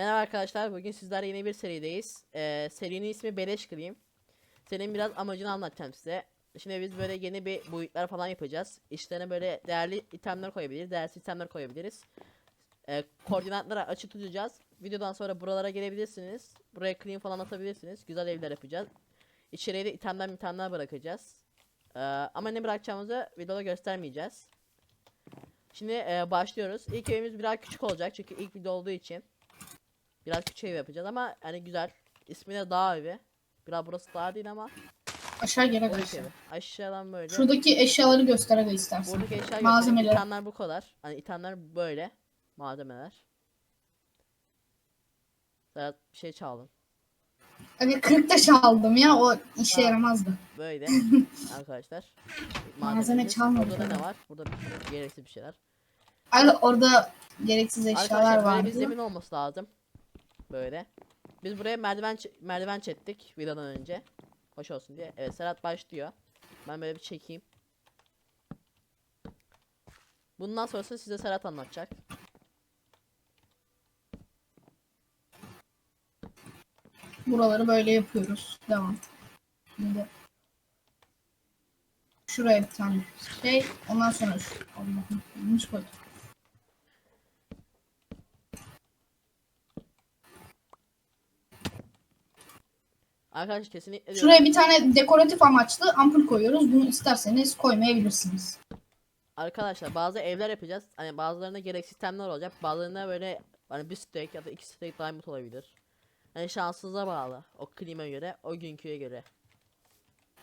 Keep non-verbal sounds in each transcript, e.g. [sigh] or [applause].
Merhaba arkadaşlar. Bugün sizlerle yeni bir serideyiz. Ee, serinin ismi Beleş Kırayım. Serinin biraz amacını anlatacağım size. Şimdi biz böyle yeni bir boyutlar falan yapacağız. İşlerine böyle değerli itemler koyabiliriz. Değersiz itemler koyabiliriz. Ee, koordinatları açık tutacağız. Videodan sonra buralara gelebilirsiniz. Buraya clean falan atabilirsiniz. Güzel evler yapacağız. İçeriye de itemler itemler bırakacağız. Ee, ama ne bırakacağımızı videoda göstermeyeceğiz. Şimdi e, başlıyoruz. İlk evimiz biraz küçük olacak çünkü ilk video olduğu için. Biraz küçük ev yapacağız ama hani güzel. İsmi de dağ evi. Biraz burası dağ değil ama Aşağı gel o aga evi. aşağı. Aşağıdan böyle. Şuradaki eşyaları göster aga istersen. Buradaki eşya Malzemeler. İthamlar bu kadar. Hani ithamlar böyle. Malzemeler. Serhat bir şey çaldın. Aga 40 taş aldım ya o işe Ha. yaramazdı. Böyle [laughs] arkadaşlar. Malzeme çalmadık Burada ne var? Burada bir gereksiz bir şeyler. Aga orada gereksiz eşyalar Arkadaşlar böyle bir vardı. zemin olması lazım. Böyle. Biz buraya merdiven merdiven çektik videodan önce. Hoş olsun diye. Evet Serhat başlıyor. Ben böyle bir çekeyim. Bundan sonrasını size Serhat anlatacak. Buraları böyle yapıyoruz. Devam. Şimdi şuraya bir tane şey. Ondan sonra şu. Allah'ım yanlış koydum. Arkadaşlar kesinlikle diyorum. Şuraya bir tane dekoratif amaçlı ampul koyuyoruz. Bunu isterseniz koymayabilirsiniz. Arkadaşlar bazı evler yapacağız. Hani bazılarında gereksiz sistemler olacak. Bazılarında böyle hani bir stack ya da iki stack diamond olabilir. Yani şansınıza bağlı. O klima göre, o günküye göre.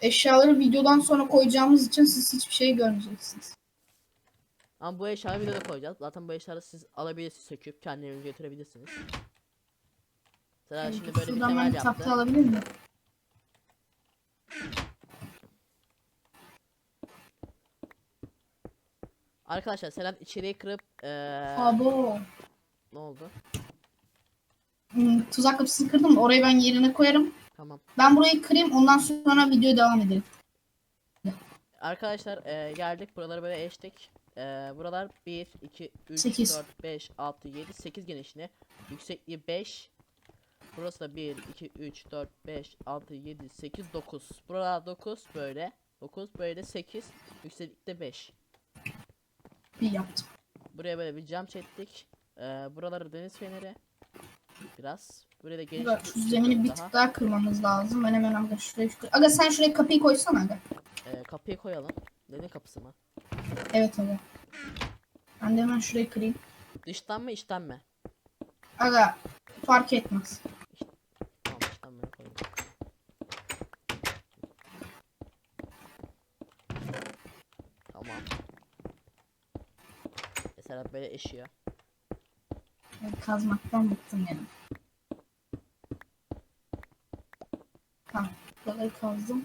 Eşyaları videodan sonra koyacağımız için siz hiçbir şey görmeyeceksiniz. Ama bu eşyaları videoda koyacağız. Zaten bu eşyaları siz alabilirsiniz söküp kendinize götürebilirsiniz. Mesela şimdi böyle bir Şuradan ben temel bir tahta yaptı. alabilir miyim? Arkadaşlar Serhat içeriği kırıp eee Abo. ne oldu? Hmm, tuzak kapısını kırdım. Orayı ben yerine koyarım. Tamam. Ben burayı kırayım. Ondan sonra videoya devam edelim. Arkadaşlar eee, geldik buraları böyle eştik. Eee, buralar 1, 2, 3, Sekiz. 4, 5, 6, 7, 8 genişliğine. Yüksekliği 5. Burası da 1, 2, 3, 4, 5, 6, 7, 8, 9. Buralar 9 böyle. 9 böyle 8. Yükseklikte 5. Bir yaptım. Buraya böyle bir cam çektik. Eee buraları deniz feneri. Biraz. Buraya da geniş Bak şu zemini bir daha. tık daha kırmamız lazım. Ben hemen aga şuraya şu... Aga sen şuraya kapıyı koysana aga. Eee, kapıyı koyalım. Neden kapısı mı? Evet aga. Ben de hemen şurayı kırayım. Dıştan mı içten mi? Aga fark etmez. Tamam dıştan böyle koyalım. Tamam. Mesela böyle. Ben kazmaktan bıktım yani. Tamam. Buraları kazdım.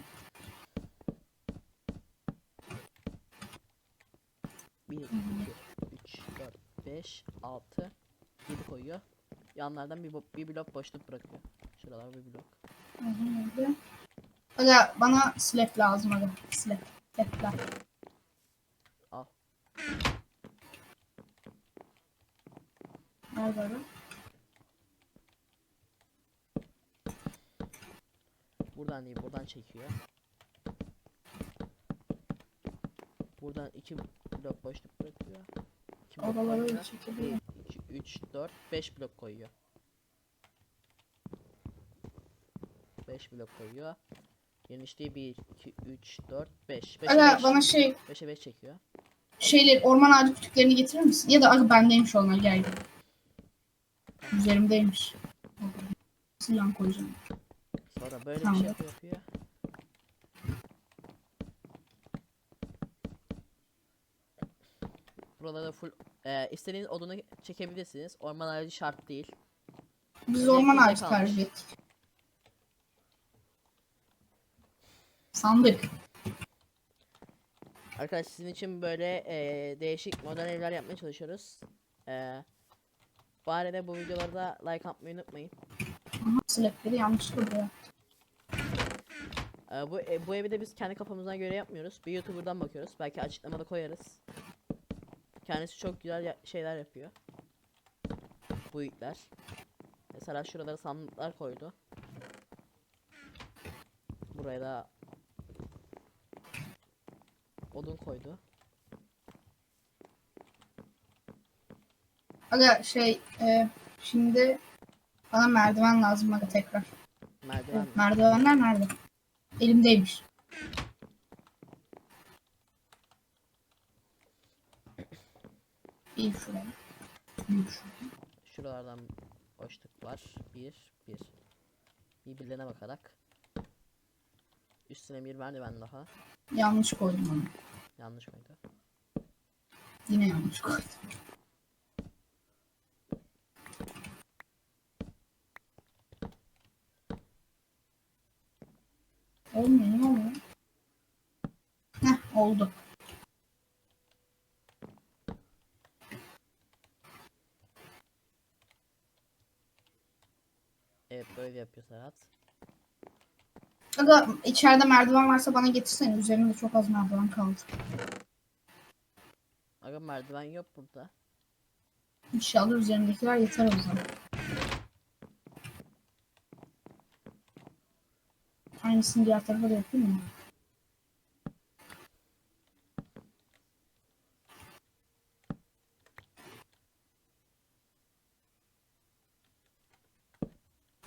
1, 2, 3, 4, 5, 6, 7 koyuyor. Yanlardan bir, bir blok boşluk bırakıyor. Şuralar bir blok. Aga bana slap lazım aga. Slap. Slapler. Al. Nerede aga? Buradan değil buradan çekiyor. Buradan iki blok boşluk bırakıyor. İki blok Oraları koyuyor. çekebilirim. 2, 3, 4, 5 blok koyuyor. 5 blok koyuyor. Genişliği 1, 2, 3, 4, 5. 5'e Aga 5. bana şey 5'e 5 çekiyor. şeyler orman ağacı kütüklerini getirir misin? Ya da aga bendeymiş onlar gel gel. Üzerimdeymiş. Silah koyacağım. Sonra böyle Tamam. bir şey yapıyor. Buralarda full e, istediğiniz odunu çekebilirsiniz. Orman ağacı şart değil. Biz Öyle orman ağacı tercih ettik. Sandık. Arkadaşlar sizin için böyle e, değişik modern evler yapmaya çalışıyoruz. E, bu arada bu videolarda like atmayı unutmayın. Aha slapleri yanlışlıkla buraya. E, bu e, bu evi de biz kendi kafamızdan göre yapmıyoruz. Bir YouTuber'dan bakıyoruz. Belki açıklamada koyarız. Kendisi çok güzel ya- şeyler yapıyor. Bu itler. Mesela şuralara sandıklar koydu. Buraya da odun koydu. Aga şey e, şimdi bana merdiven lazım aga tekrar. Merdiven. Evet, merdivenler nerede? Elimdeymiş. Bir şuraya. Bir şuraya. Şuralardan boşluk var. Bir, bir. Birbirlerine bakarak. Üstüne bir merdiven daha. Yanlış koydum onu. Yanlış mıydı? Yine yanlış koydum. Olmuyor ne oluyor? Heh oldu. Evet böyle yapıyor Serhat. Aga içeride merdiven varsa bana getirsene. Üzerimde çok az merdiven kaldı. Aga merdiven yok burada. İnşallah üzerimdekiler yeter o zaman. Aynısını diğer tarafa da yapayım mı?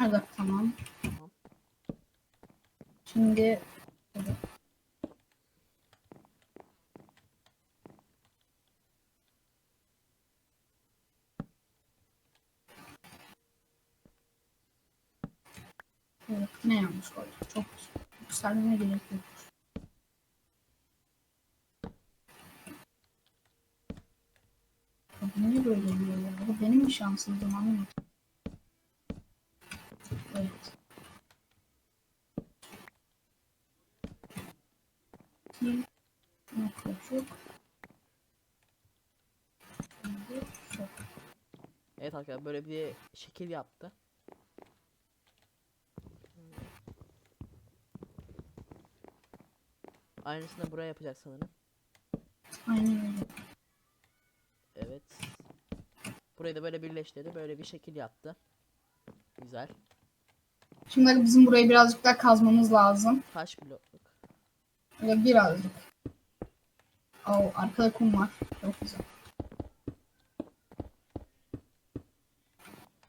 Evet tamam. Tamam. Şimdi evet. Yanlış koydum. Çok yükselmeme gerek yok. Niye böyle oluyor ya? Bu benim mi şanssızlığım anlamadım. Evet. Şimdi çok. Evet arkadaşlar böyle bir şekil yaptı. Aynısını buraya yapacak sanırım. Aynen. Evet. Burayı da böyle birleştirdi. Böyle bir şekil yaptı. Güzel. Şimdi bizim burayı birazcık daha kazmamız lazım. Taş blokluk. Böyle birazcık. Oo, arkada kum var. Çok güzel.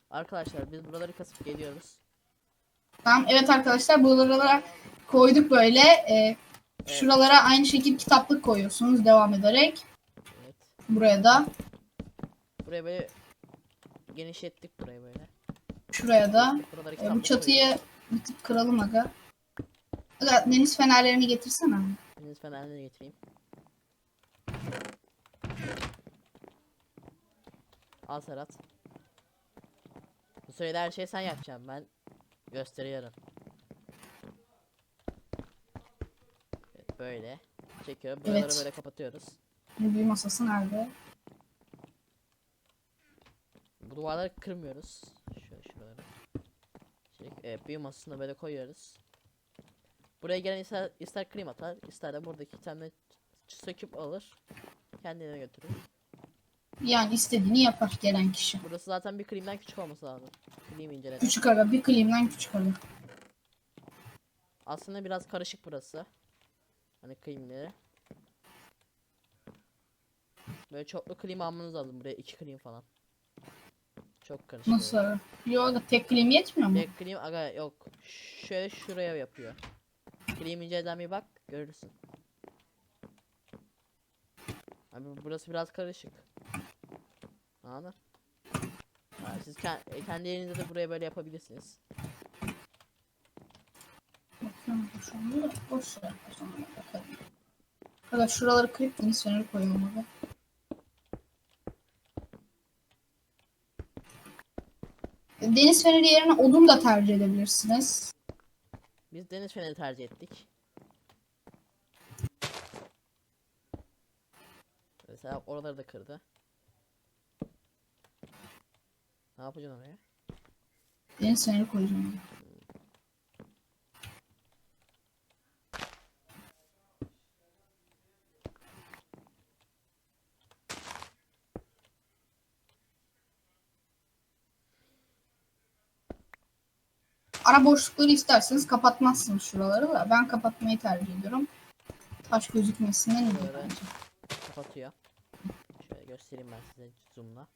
Arkadaşlar biz buraları kasıp geliyoruz. Tamam evet arkadaşlar buralara koyduk böyle. Ee, şuralara aynı şekilde kitaplık koyuyorsunuz devam ederek. Evet. Buraya da. Buraya böyle genişlettik burayı böyle. Şuraya da. Ee, bu çatıyı bir tık kıralım aga. Aga deniz fenerlerini getirsene. Deniz fenerlerini getireyim. Al Serhat. Bu sırada her şeyi sen yapacaksın. Ben gösteriyorum. Böyle. Çekiyor. Buraları Evet. böyle kapatıyoruz. Büyü masası nerede? Bu duvarları kırmıyoruz. Şöyle şuraları. Çek. Evet, büyü masasını böyle koyuyoruz. Buraya gelen ister, ister krim atar, ister de buradaki itemleri söküp alır. Kendine götürür. Yani istediğini yapar gelen kişi. Burası zaten bir klimden küçük olması lazım. Klim inceledim. Küçük aga bir klimden küçük aga. Aslında biraz karışık burası. Hani klimleri. Böyle çoklu klim almanız lazım buraya. iki klim falan. Çok karışık. Nasıl? Yok tek klim yetmiyor mu? Tek klim aga yok. Şöyle şuraya yapıyor. Klim inceleden bir bak görürsün. Abi burası biraz karışık. Anladın? Ha, siz ke- kendi elinizde de buraya böyle yapabilirsiniz. Şu anda da boş ver. Şuraları kırıp deniz feneri koyalım aga. Deniz feneri yerine odun da tercih edebilirsiniz. Biz deniz feneri tercih ettik. Mesela oraları da kırdı. Ne yapacaksın oraya? Deniz feneri koyacağım. Ara boşlukları isterseniz kapatmazsınız şuraları da. Ben kapatmayı tercih ediyorum. Taş gözükmesinden iyi bence. Kapatıyor. Şöyle göstereyim ben size zoom'la.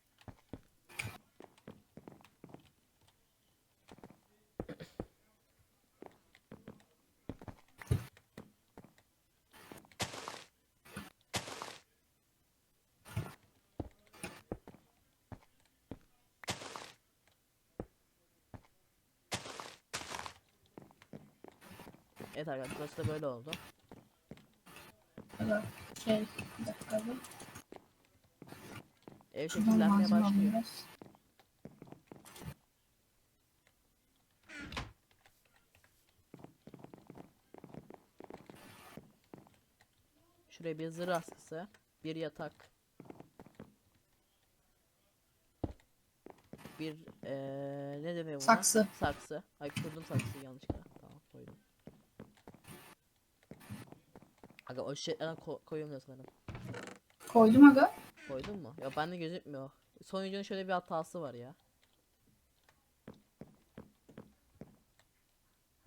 Evet arkadaşlar burası da böyle oldu. Şey bir dakika bir. Ev şekillenmeye malzeme başlıyor. Şuraya bir zırh askısı, bir yatak, bir eee ne deniyor buna? Saksı. Saksı. Ay kurdum saksıyı yanlışlıkla. Tamam koydum. Aga o şeylerden ko koyuyorum sanırım. Koydum aga. Koydun mu? Ya bende gözükmüyor. Sonucunun şöyle bir hatası var ya.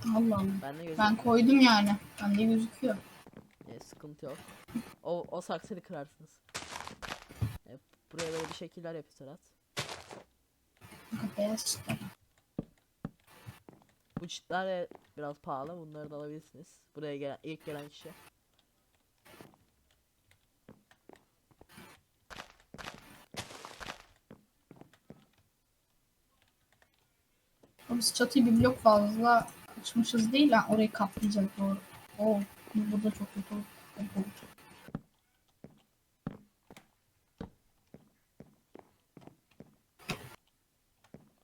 Allah Allah. Bende gözükmüyor. Ben koydum yani. Bende gözüküyor. E, sıkıntı yok. O, o saksıyı kırarsınız. E, buraya böyle bir şekiller yapıyor Serhat. Beyaz çıktı. Bu çitler biraz pahalı. Bunları da alabilirsiniz. Buraya gelen ilk gelen kişi. Biz çatıyı bir blok fazla açmışız değil ha orayı kaplayacağız doğru. Oo, burada çok kötü oldu.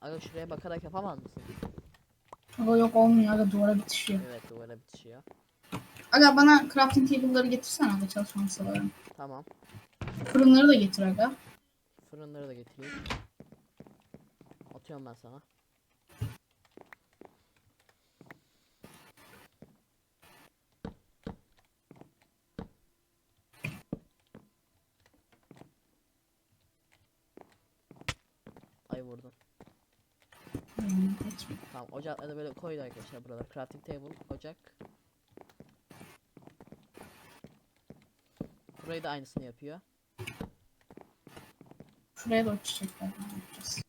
Aga şuraya bakarak yapamaz mısın? Aga yok olmuyor aga duvara bitişiyor. Evet duvara bitişiyor. Aga bana crafting table'ları getirsene aga çalışma masalarını. Tamam. Fırınları da getir aga. Fırınları da getireyim. Atıyorum ben sana. Hmm, geçme. Tamam ocakları böyle koydu arkadaşlar buralar. Crafting table, ocak. Burayı da aynısını yapıyor. Şuraya da o çiçeklerden yapacağız.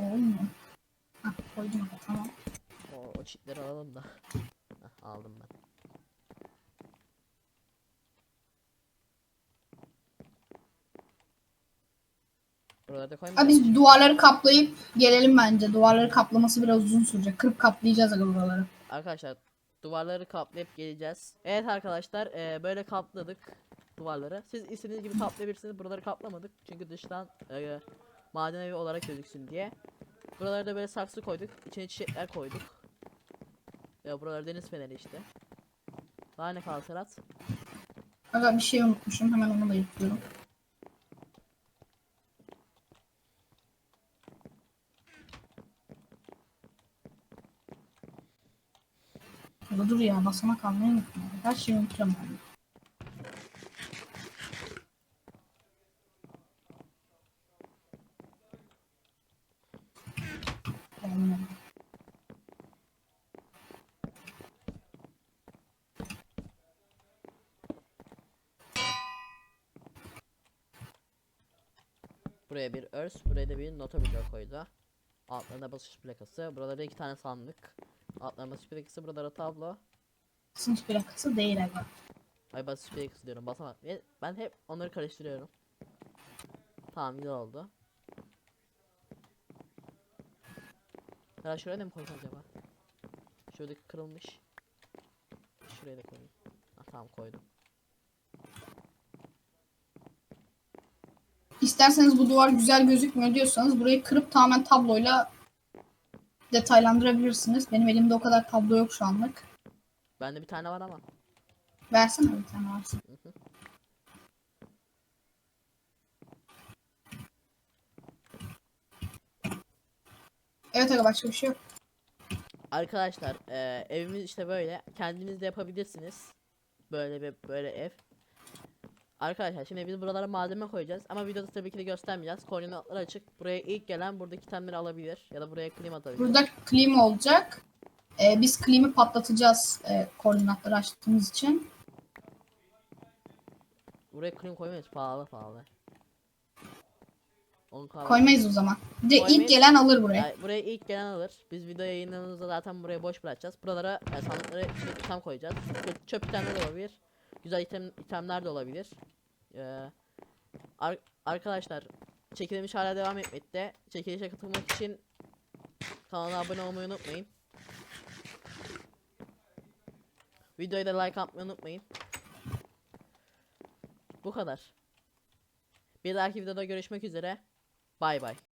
Olmuyor. Hah koydum aga tamam. O, o çitleri alalım da. Heh, aldım ben. Buralarda Ha koymayacağım. biz duvarları kaplayıp gelelim bence. Duvarları kaplaması biraz uzun sürecek. Kırıp kaplayacağız aga buraları. Arkadaşlar duvarları kaplayıp geleceğiz. Evet arkadaşlar eee, böyle kapladık duvarları. Siz istediğiniz gibi kaplayabilirsiniz. Buraları kaplamadık. Çünkü dıştan eee maden evi olarak gözüksün diye. Buralara da böyle saksı koyduk. İçine çiçekler koyduk. Ya buralar deniz feneri işte. Daha ne kaldı Serhat? Aga bir şey unutmuşum. Hemen onu da yapıyorum. Aga dur ya basamak almayı unutma. Her şeyi unutuyorum ben. Buraya bir örs, buraya da bir nota bloğu koydu. Altlarına basış plakası. Buralarda iki tane sandık. Altlarına basış plakası, buralara tablo. Sınıf plakası değil aga. Ay basış plakası diyorum, basamak. Ben hep onları karıştırıyorum. Tamam güzel oldu. Ya şuraya da mı koysam acaba? Şuradaki kırılmış. Şuraya da koyayım. Ha, tamam koydum. İsterseniz bu duvar güzel gözükmüyor diyorsanız burayı kırıp tamamen tabloyla detaylandırabilirsiniz. Benim elimde o kadar tablo yok şu anlık. Bende bir tane var ama. Versene bir tane varsa. Evet aga başka bir şey yok. Arkadaşlar eee, evimiz işte böyle. Kendiniz de yapabilirsiniz. Böyle bir böyle ev. Arkadaşlar şimdi biz buralara malzeme koyacağız ama videoda tabii ki de göstermeyeceğiz. Koordinatlar açık. Buraya ilk gelen buradaki itemleri alabilir ya da buraya klima atabilir. Burada klima olacak. Ee, biz klimi patlatacağız e, koordinatları açtığımız için. Buraya klima koymayız pahalı pahalı. 10 kahve. Koymayız o zaman. Bir de Koymayız. ilk gelen alır buraya. Yani buraya ilk gelen alır. Biz video yayınladığımızda zaten buraya boş bırakacağız. Buralara yani sandıklara işte item koyacağız. Çöp, çöp itemler de olabilir. Güzel item, itemler de olabilir. Ee, ar- arkadaşlar çekilmiş hala devam etmekte. Çekilişe katılmak için kanala abone olmayı unutmayın. Videoya da like atmayı unutmayın. Bu kadar. Bir dahaki videoda görüşmek üzere. Bay bay.